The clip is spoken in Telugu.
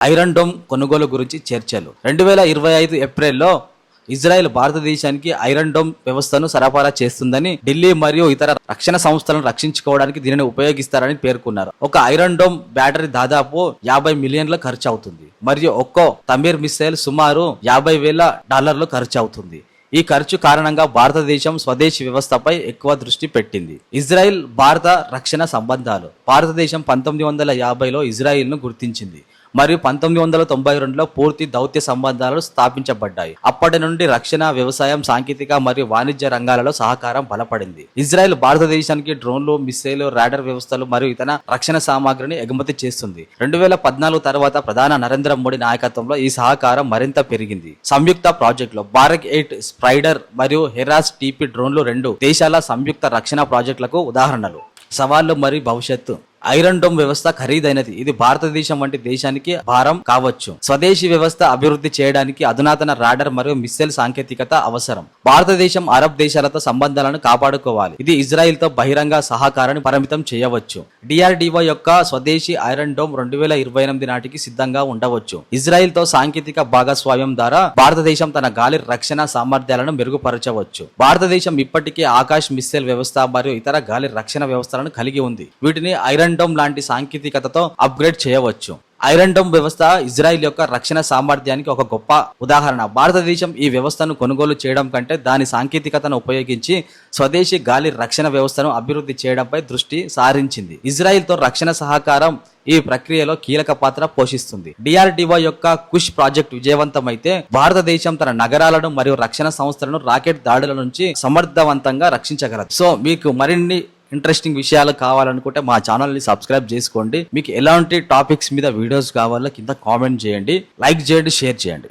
ఐరన్ డోమ్ కొనుగోలు గురించి చర్చలు. రెండు వేల ఇరవై ఐదు ఏప్రిల్లో ఇజ్రాయెల్ భారతదేశానికి ఐరన్ డోమ్ వ్యవస్థను సరఫరా చేస్తుందని ఢిల్లీ మరియు ఇతర రక్షణ సంస్థలను రక్షించుకోవడానికి దీనిని ఉపయోగిస్తారని పేర్కొన్నారు. ఒక ఐరన్ డోమ్ బ్యాటరీ దాదాపు యాభై మిలియన్ల ఖర్చు అవుతుంది మరియు ఒక్కో తమీర్ మిసైల్ సుమారు యాభై వేల డాలర్లు ఖర్చు అవుతుంది ఈ ఖర్చు కారణంగా భారతదేశం స్వదేశీ వ్యవస్థపై ఎక్కువ దృష్టి పెట్టింది. ఇజ్రాయెల్ భారత రక్షణ సంబంధాలు. భారతదేశం పంతొమ్మిది వందల యాభైలో ఇజ్రాయిల్ను గుర్తించింది. మరియు పంతొమ్మిది వందల తొంభై రెండులో పూర్తి దౌత్య సంబంధాలు స్థాపించబడ్డాయి. అప్పటి నుండి రక్షణ వ్యవసాయం సాంకేతిక మరియు వాణిజ్య రంగాలలో సహకారం బలపడింది. ఇజ్రాయెల్ భారతదేశానికి డ్రోన్లు మిస్సైల్ రాడర్ వ్యవస్థలు మరియు ఇతర రక్షణ సామాగ్రిని ఎగుమతి చేస్తుంది. రెండు వేల పద్నాలుగు తర్వాత ప్రధాన నరేంద్ర మోడీ నాయకత్వంలో ఈ సహకారం మరింత పెరిగింది. సంయుక్త ప్రాజెక్టులో భారత్ ఎయిట్ స్ప్రైడర్ మరియు హెరాస్ టీపీ డ్రోన్లు రెండు దేశాల సంయుక్త రక్షణ ప్రాజెక్టులకు ఉదాహరణలు. సవాళ్ళు మరియు భవిష్యత్తు. ఐరన్ డోమ్ వ్యవస్థ ఖరీదైనది. ఇది భారతదేశం వంటి దేశానికి భారం కావచ్చు. స్వదేశీ వ్యవస్థ అభివృద్ధి చేయడానికి అధునాతన రాడర్ మరియు మిస్సైల్ సాంకేతికత అవసరం. భారతదేశం అరబ్ దేశాలతో సంబంధాలను కాపాడుకోవాలి. ఇది ఇజ్రాయిల్తో బహిరంగ సహకారాన్ని పరిమితం చేయవచ్చు. డిఆర్డిఓ యొక్క స్వదేశీ ఐరన్ డోమ్ రెండు వేల ఇరవై ఎనిమిది నాటికి సిద్ధంగా ఉండవచ్చు. ఇజ్రాయిల్తో సాంకేతిక భాగస్వామ్యం ద్వారా భారతదేశం తన గాలి రక్షణ సామర్థ్యాలను మెరుగుపరచవచ్చు. భారతదేశం ఇప్పటికే ఆకాశ్ మిస్సైల్ వ్యవస్థ మరియు ఇతర గాలి రక్షణ వ్యవస్థలను కలిగి ఉంది. వీటిని ఐరన్ డోమ్ లాంటి సాంకేతికతతో అప్గ్రేడ్ చేయవచ్చు. ఐరన్ డోమ్ వ్యవస్థ ఇజ్రాయిల్ యొక్క రక్షణ సామర్థ్యానికి ఒక గొప్ప ఉదాహరణ. భారతదేశం ఈ వ్యవస్థను కొనుగోలు చేయడం కంటే దాని సాంకేతికతను ఉపయోగించి స్వదేశీ గాలి రక్షణ వ్యవస్థను అభివృద్ధి చేయడంపై దృష్టి సారించింది. ఇజ్రాయిల్తో రక్షణ సహకారం ఈ ప్రక్రియలో కీలక పాత్ర పోషిస్తుంది. డిఆర్డిఓ యొక్క కుష్ ప్రాజెక్ట్ విజయవంతమైతే భారతదేశం తన నగరాలను మరియు రక్షణ సంస్థలను రాకెట్ దాడుల నుంచి సమర్థవంతంగా రక్షించగలదు. సో మీకు మరిన్ని ఇంట్రెస్టింగ్ విషయాలు కావాలనుకుంటే మా ఛానల్ని సబ్స్క్రైబ్ చేసుకోండి. మీకు ఎలాంటి టాపిక్స్ మీద వీడియోస్ కావాలో కింద కామెంట్ చేయండి. లైక్ చేయండి షేర్ చేయండి.